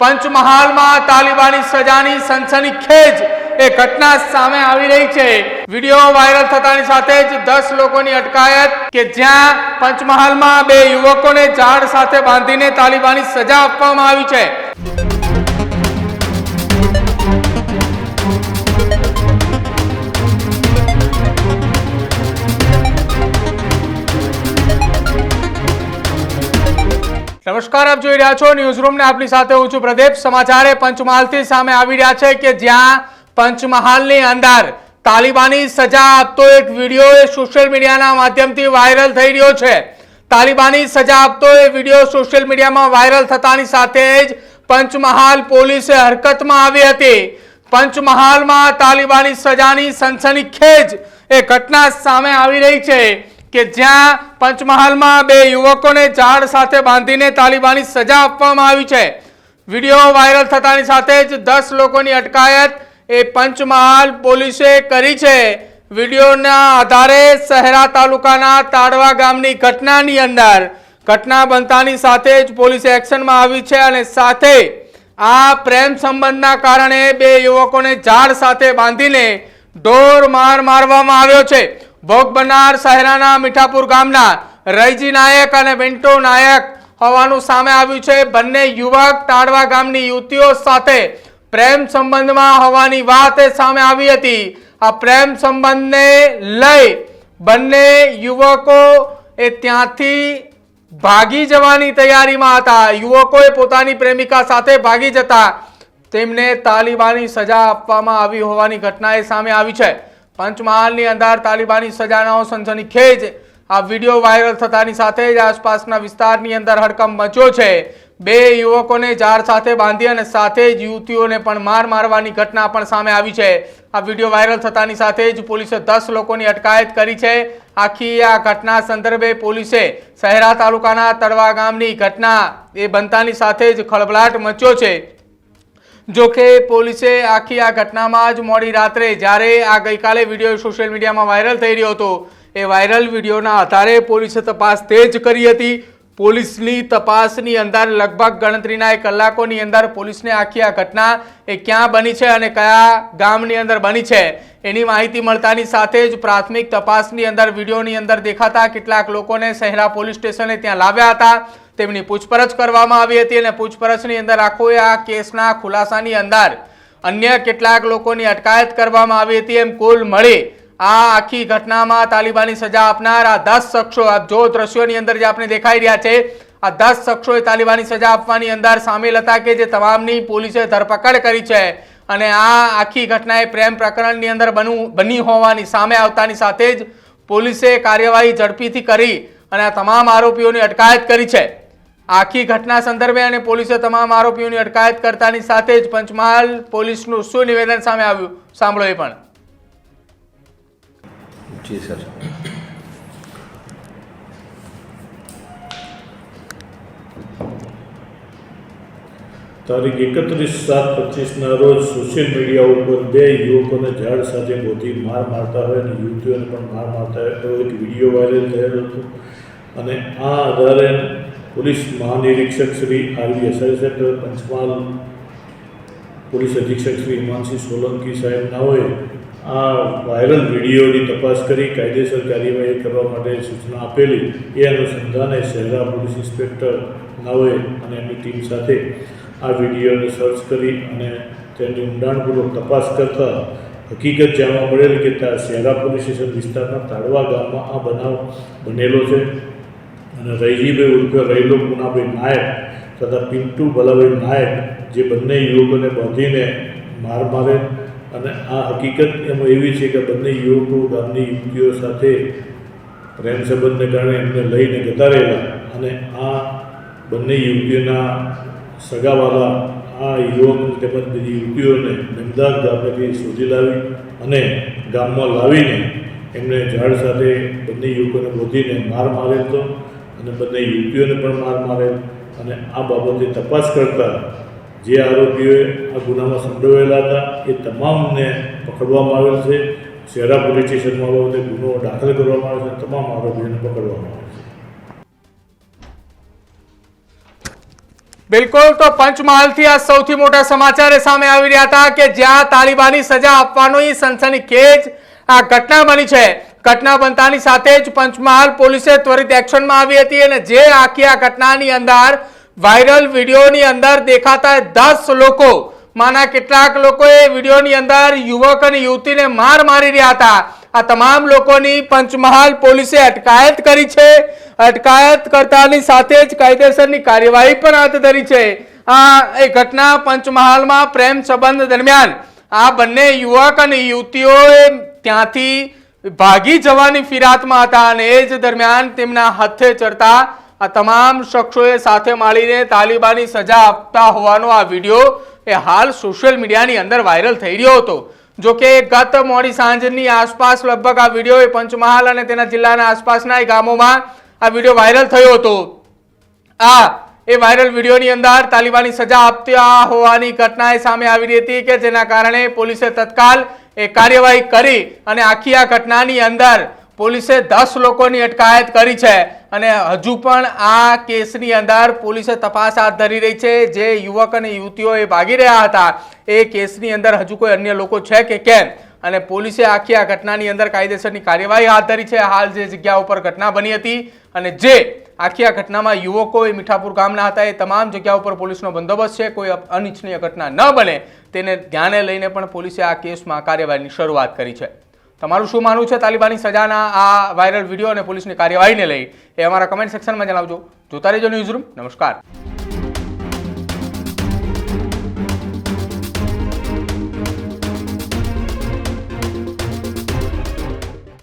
પંચમહાલમાં તાલિબાની સજાની સનસની ખેજ એ ઘટના સામે આવી રહી છે. વીડિયો વાયરલ થતાની સાથે જ દસ લોકોની અટકાયત કે જ્યાં પંચમહાલમાં બે યુવકોને ઝાડ સાથે બાંધીને તાલિબાની સજા આપવામાં આવી છે. નમસ્કાર, આપ જોઈ રહ્યા છો ન્યૂઝ રૂમ ને આપની સાથે હું છું પ્રદીપ. સમાચારે પંચમહાલથી સામે આવી રહ્યા છે કે જ્યાં પંચમહાલની અંદર તાલિબાની સજા આપતો એક વીડિયો એ સોશિયલ મીડિયાના માધ્યમથી વાયરલ થઈ રહ્યો છે. તાલિબાની સજા આપતો એ વીડિયો સોશિયલ મીડિયામાં વાયરલ થતાની સાથે જ પંચમહાલ પોલીસે હરકતમાં આવી હતી. પંચમહાલમાં તાલિબાની સજાની સનસનીખેજ એ ઘટના સામે આવી રહી છે. કે જ્યાં પંચમહાલમાં બે યુવકોને ઝાડ સાથે બાંધીને તાલિબાની સજા આપવામાં આવી છે. વીડિયો વાયરલ થતાની સાથે જ દસ લોકોની અટકાયત એ પંચમહાલ પોલીસે કરી છે. વિડીયોના આધારે શહેરા તાલુકાના તાડવા ગામની ઘટનાની અંદર ઘટના બનતાની સાથે જ પોલીસે એક્શનમાં આવી છે અને સાથે આ પ્રેમ સંબંધના કારણે બે યુવકોને ઝાડ સાથે બાંધીને ઢોર માર મારવામાં આવ્યો છે. ભોગ બનનાર શહેરાના મીઠાપુર ગામના રૈજી નાયક અને બેન્ટો નાયક હોવાનું સામે આવ્યું છે. બંને યુવક તાડવા ગામની યુવતીઓ સાથે પ્રેમ સંબંધમાં હોવાની વાત સામે આવી હતી. આ પ્રેમ સંબંધને લઈ બંને યુવકો એ ત્યાંથી ભાગી જવાની તૈયારીમાં હતા. યુવકોએ પોતાની પ્રેમિકા સાથે ભાગી જતા તેમને તાલિબાની સજા આપવામાં આવી હોવાની ઘટના એ સામે આવી છે. પંચમહાલની અંદર તાલિબાની સજાનો સનસનીખેજ આ વીડિયો વાયરલ થતાની સાથે જ આસપાસના વિસ્તારની અંદર હડકંપ મચ્યો છે. બે યુવકોને ઝાડ સાથે બાંધી અને સાથે જ યુવતીઓને પણ માર મારવાની ઘટના પણ સામે આવી છે. આ વીડિયો વાયરલ થતાની સાથે જ પોલીસે દસ લોકોની અટકાયત કરી છે. આખી આ ઘટના સંદર્ભે પોલીસે શહેરા તાલુકાના તળવા ગામની ઘટના એ બનતાની સાથે જ ખળભળાટ મચ્યો છે. જો કે પોલીસે આખી આ ઘટનામાં જ મોડી રાત્રે જ્યારે આ ગઈકાલે વીડિયો સોશિયલ મીડિયામાં વાયરલ થઈ રહ્યો હતો, એ વાયરલ વિડીયોના આધારે પોલીસે તપાસ તેજ કરી હતી. પોલીસની તપાસની અંદર લગભગ ગણતરીના એક કલાકોની અંદર પોલીસને આખી આ ઘટના એ ક્યાં બની છે અને કયા ગામની અંદર બની છે, એની માહિતી મળતાની સાથે જ પ્રાથમિક તપાસની અંદર વિડીયોની અંદર દેખાતા કેટલાક લોકોને સહેરા પોલીસ સ્ટેશને ત્યાં લાવ્યા હતા. તેમની પૂછપરછ કરવામાં આવી હતી અને પૂછપરછની અંદર આખો આ કેસના ખુલાસાની અંદર અન્ય કેટલાક લોકોની અટકાયત કરવામાં આવી હતી. એમ કુલ મળી આ આખી ઘટનામાં તાલિબાની સજા આપનાર આ દસ શખ્સો જો દ્રશ્યોની અંદર જે આપણે દેખાઈ રહ્યા છે, આ દસ શખ્સોએ તાલિબાની સજા આપવાની અંદર સામેલ હતા કે જે તમામની પોલીસે ધરપકડ કરી છે અને આ આખી ઘટનાએ પ્રેમ પ્રકરણની અંદર બનવું બની હોવાની, સામે આવતાની સાથે જ પોલીસે કાર્યવાહી ઝડપીથી કરી અને આ તમામ આરોપીઓની અટકાયત કરી છે. આખી ઘટના સંદર્ભે અને પોલીસે તમામ આરોપીઓની અટકાયત કરતાની સાથે જ પંચમહાલ પોલીસનું શું નિવેદન સામે આવ્યું. સાંભળો એ પણ. જી સર. તારીખ એકત્રીસ સાત પચીસના રોજ સોશિયલ મીડિયા ઉપર બે યુવકોને ઝાડ સાથે ગોતી માર મારતા હોય અને યુવતીઓને પણ માર મારતા હોય. એવો એક વીડિયો વાયરલ થયેલો હતો. અને આ આધારે police મહાનિરીક્ષક Shri R V S I Panchmahal police અધિક્ષક શ્રી હિમાંશી સોલંકી સાહેબ નાઓએ આ વાયરલ વિડીયોની તપાસ કરી, કાયદેસર કાર્યવાહી કરવા માટે સૂચના આપેલી. એ અનુસંધાને શહેરા પોલીસ ઇન્સ્પેક્ટર નાઓએ અને એમની ટીમ સાથે આ વિડીયોને સર્ચ કરી અને તેની ઊંડાણપૂર્વક તપાસ કરતા હકીકત જાણવા મળેલ કે ત્યાં શહેરા પોલીસ સ્ટેશન વિસ્તારના તાળવા ગામમાં આ બનાવ બનેલો છે. અને રૈજીભાઈ ઉર્ફે રૈલો પુનાભાઈ નાયક તથા પિન્ટુ ભલાભાઈ નાયક જે બંને યુવકોને બાંધીને માર મારે અને આ હકીકત એમાં એવી છે કે બંને યુવકો ગામની યુવતીઓ સાથે પ્રેમ સંબંધને કારણે એમને લઈને જતા રહેલા અને આ બંને યુવતીઓના સગાવાલા આ યુવક તેમજ બીજી યુવતીઓને અમદાવાદ ગામેથી શોધી લાવી અને ગામમાં લાવીને એમને ઝાડ સાથે બંને યુવકોને બોધીને માર મારેલ હતો અને બંને યુવતીઓને પણ માર મારે અને આ બાબતે તપાસ કરતા જે આરોપીઓએ આ ગુનામાં સંડોવાયેલા હતા, એ તમામને પકડવામાં આવેલ છે. શહેરા પોલીસ સ્ટેશનમાં બાબતે ગુનો દાખલ કરવામાં આવે છે તમામ આરોપીઓને પકડવામાં આવે છે. બિલકુલ, તો પંચમહાલથી આ સૌથી મોટા સમાચાર એ સામે આવી રહ્યા હતા કે જ્યાં તાલિબાની સજા આપવાની સનસનીખેજ આ ઘટના બની છે. ઘટના બનતાની સાથે જ પંચમહાલ પોલીસે ત્વરિત એક્શનમાં આવી હતી અને જે આખી આ ઘટનાની અંદર વાયરલ વિડીયોની અંદર દેખાતા દસ લોકો, માના કેટલાક લોકોએ વિડીયોની અંદર યુવક અને યુવતીને માર મારી રહ્યા હતા. આ તમામ લોકોની પંચમહાલ પોલીસે અટકાયત કરી છે. અટકાયત કરતાની સાથે જ કાયદેસરની કાર્યવાહી પણ હાથ ધરી છે. આ એ ઘટના પંચમહાલમાં પ્રેમ સંબંધ દરમિયાન આ બંને યુવક અને યુવતીઓએ ત્યાંથી ભાગી જવાની ફિરાતમાં હતા અને એ જ દરમિયાન તેમના હાથે ચડતા આ તમામ શખ્સોએ સાથે મળીને તાલિબાની સજા આપતા હોવાનો આ વીડિયો એ હાલ સોશિયલ મીડિયાની અંદર વાયરલ થઈ રહ્યો હતો. જો કે ગત મોડી સાંજની આસપાસ લગભગ આ વીડિયો એ પંચમહાલ અને તેના જિલ્લાના આસપાસના ગામોમાં આ વીડિયો વાયરલ થયો હતો. આ એ વાયરલ વિડીયોની અંદર તાલિબાની સજા આપતા હોવાની ઘટના એ સામે આવી હતી કે જેના કારણે પોલીસે તત્કાલ એ કાર્યવાહી કરી અને આખી આ ઘટનાની અંદર પોલીસે દસ લોકોની અટકાયત કરી છે. અને હજુ પણ આ કેસની અંદર પોલીસે તપાસ હાથ ધરી રહી છે. જે યુવક અને યુવતીઓ એ ભાગી રહ્યા હતા, એ કેસની અંદર હજુ કોઈ અન્ય લોકો છે કે કેમ? અને પોલીસે આખી આ ઘટનાની અંદર કાયદેસરની કાર્યવાહી હાથ ધરી છે. હાલ જે જગ્યા ઉપર ઘટના બની હતી અને જે આખી આ ઘટનામાં યુવકો એ મીઠાપુર ગામના હતા. એ તમામ જગ્યા ઉપર પોલીસનો બંદોબસ્ત છે. કોઈ અનિચ્છનીય ઘટના ન બને તેને ધ્યાને લઈને પણ પોલીસે આ કેસમાં કાર્યવાહીની શરૂઆત કરી છે. તમારું શું માનવું છે? તાલિબાની સજાના આ વાયરલ વીડિયો અને પોલીસની કાર્યવાહીને લઈ એ અમારા કમેન્ટ સેક્શનમાં જણાવજો. જોતા રહેજો ન્યૂઝરૂમ નમસ્કાર.